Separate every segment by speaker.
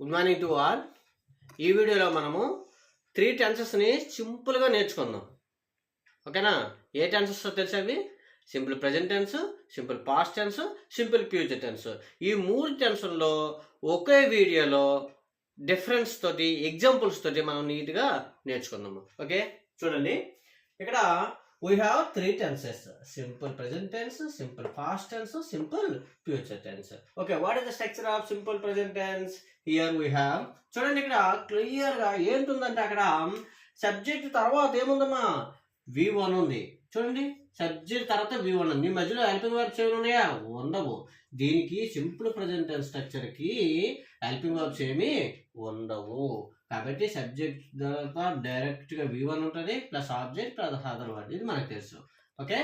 Speaker 1: Good morning to all ఈ వీడియోలో మనము త్రీ టెన్సెస్ని సింపుల్గా నేర్చుకుందాం. ఓకేనా? ఏ టెన్సెస్ తెలుసా అవి? Simple present tense simple past tense simple future tense ఈ మూడు టెన్స్లో ఒకే వీడియోలో డిఫరెన్స్ తోటి ఎగ్జాంపుల్స్ తోటి మనం నీట్గా నేర్చుకుందాము. ఓకే? చూడండి. ఇక్కడ we have three tenses simple present tense simple past tense simple future tense okay what is the structure of simple present tense here we have చూడండి ఇక్కడ క్లియర్గా ఏంటుందంటే అక్కడ సబ్జెక్ట్ తర్వాత ఏముందమ్మా? వి వన్ ఉంది. చూడండి సబ్జెక్ట్ తర్వాత వి వన్ ఉంది. మధ్యలో హెల్పింగ్ వర్బ్స్ ఏమైనా ఉన్నాయా? ఉండవు. దీనికి simple present tense helping verbs ఏమి ఉండవు. కాబట్టి సబ్జెక్ట్ తర్వాత డైరెక్ట్గా వి వన్ ఉంటుంది plus object plus other word ఇది మనకు తెలుసు. ఓకే?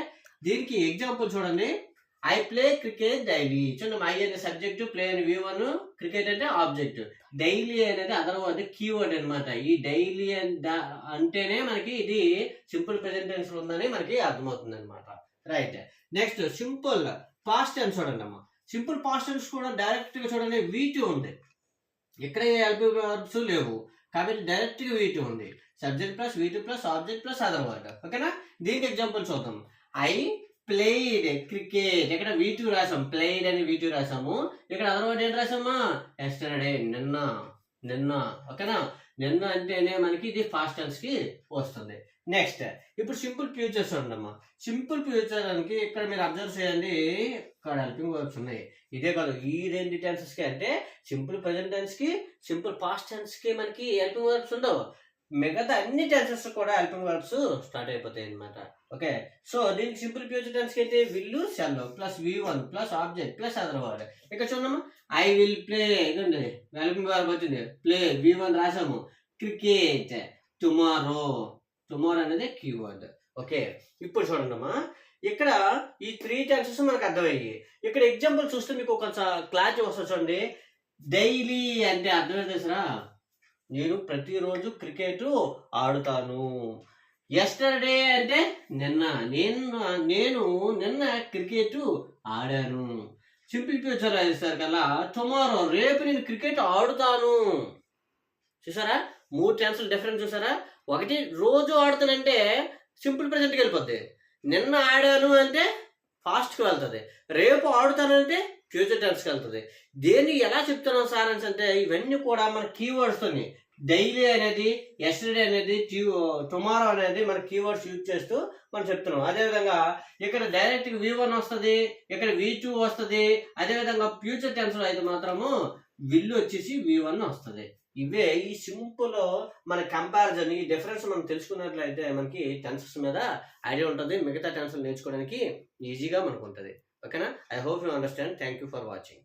Speaker 1: దీనికి ఎగ్జాంపుల్ చూడండి. ఐ ప్లే క్రికెట్ డైలీ చూడండి ఐ అనే సబ్జెక్ట్ ప్లే అని వి వన్ క్రికెట్ అంటే ఆబ్జెక్ట్ డైలీ అనేది అదర్ వర్డ్ కీవర్డ్ అనమాట ఈ డైలీ అంటేనే మనకి ఇది సింపుల్ ప్రెజెంటెన్స్ ఉందని మనకి అర్థమవుతుంది అనమాట right next simple past tense చూడండి అమ్మా. సింపుల్ పాస్ట్ టెన్స్ కూడా డైరెక్ట్గా చూడండి వీటి ఉంది. ఇక్కడ ఎల్పీ వర్బ్స్ లేవు. కాబట్టి డైరెక్ట్గా వీటి ఉంది. Subject plus V two plus object plus other word ఓకేనా దీనికి ఎగ్జాంపుల్ చూద్దాం. ఐ ప్లేడ్ క్రికెట్ ఇక్కడ వీటి రాసాం. ప్లేడ్ అని వీటి రాసాము. ఇక్కడ అదర్ వర్డ్ ఏం రాసామా? ఎస్టర్డే నిన్న నిన్న. ఓకేనా నిన్న అంటేనే మనకి ఇది ఫాస్ట్ టెన్స్కి వస్తుంది. నెక్స్ట్ ఇప్పుడు సింపుల్ ఫ్యూచర్స్ ఉండమ్మా సింపుల్ ఫ్యూచర్ అని ఇక్కడ మీరు అబ్జర్వ్ చేయండి. ఇక్కడ హెల్పింగ్ వర్బ్స్ ఉన్నాయి. ఇదే కాదు ఈ రెండు టెన్సెస్కి అంటే సింపుల్ ప్రెసెంట్ టెన్స్కి సింపుల్ పాస్ట్ టెన్స్కి మనకి హెల్పింగ్ వర్బ్స్ ఉండవు. మిగతా అన్ని టెన్సెస్ కూడా హెల్పింగ్ వర్బ్స్ స్టార్ట్ అయిపోతాయి అనమాట ఓకే సో దీనికి సింపుల్ ఫ్యూచర్ టెన్స్ అయితే will shall plus V one plus object plus other word ఇక్కడ చూడమ్మా. ఐ విల్ ప్లే ఇదండి. హెల్పింగ్ వర్బ్ వచ్చింది. ప్లే వి వన్ రాసాము. క్రికెట్ టుమారో టుమారో అనేది కీవర్డ్ ఓకే ఇప్పుడు చూడండమ్మా. ఇక్కడ ఈ త్రీ టెన్సెస్ మనకు అర్థమయ్యాయి. ఇక్కడ ఎగ్జాంపుల్ చూస్తే మీకు కొంచెం క్లారిటీ వస్తుంది చూడండి. డైలీ అంటే అర్థమే సరా నేను ప్రతిరోజు క్రికెట్ ఆడుతాను. ఎస్టర్డే అంటే నిన్న నేను నేను నిన్న క్రికెట్ ఆడాను. సింపుల్ ఫ్యూచర్ సార్ కదా టుమారో రేపు నేను క్రికెట్ ఆడుతాను. చూసారా? మూడు టెన్స్లు డిఫరెన్స్ చూసారా? ఒకటి రోజు ఆడుతానంటే సింపుల్ ప్రెసెంట్కి వెళ్ళిపోద్ది. నిన్న ఆడాను అంటే ఫాస్ట్కి వెళ్తుంది. రేపు ఆడుతానంటే ఫ్యూచర్ టెన్స్కి వెళ్తుంది దేన్ని ఎలా చెప్తున్నాం సార్ అని అంటే ఇవన్నీ కూడా మన కీవర్డ్స్తోని డైలీ అనేది ఎస్టర్డే అనేది టుమారో అనేది మన కీవర్డ్స్ యూజ్ చేస్తూ మనం చెప్తున్నాం. అదేవిధంగా ఇక్కడ డైరెక్ట్ వి వన్ వస్తుంది ఇక్కడ వి టూ వస్తుంది అదేవిధంగా ఫ్యూచర్ టెన్స్లో అయితే మాత్రము విల్లు వచ్చేసి వి వన్ వస్తుంది. ఇవే ఈ సింపుల్ మన కంపారిజన్ ఈ డిఫరెన్స్ మనం తెలుసుకున్నట్లయితే మనకి టెన్సెస్ మీద ఐడియా ఉంటుంది. మిగతా టెన్సెస్ నేర్చుకోవడానికి ఈజీగా మనకు ఉంటుంది. ఓకేనా I hope you understand thank you for watching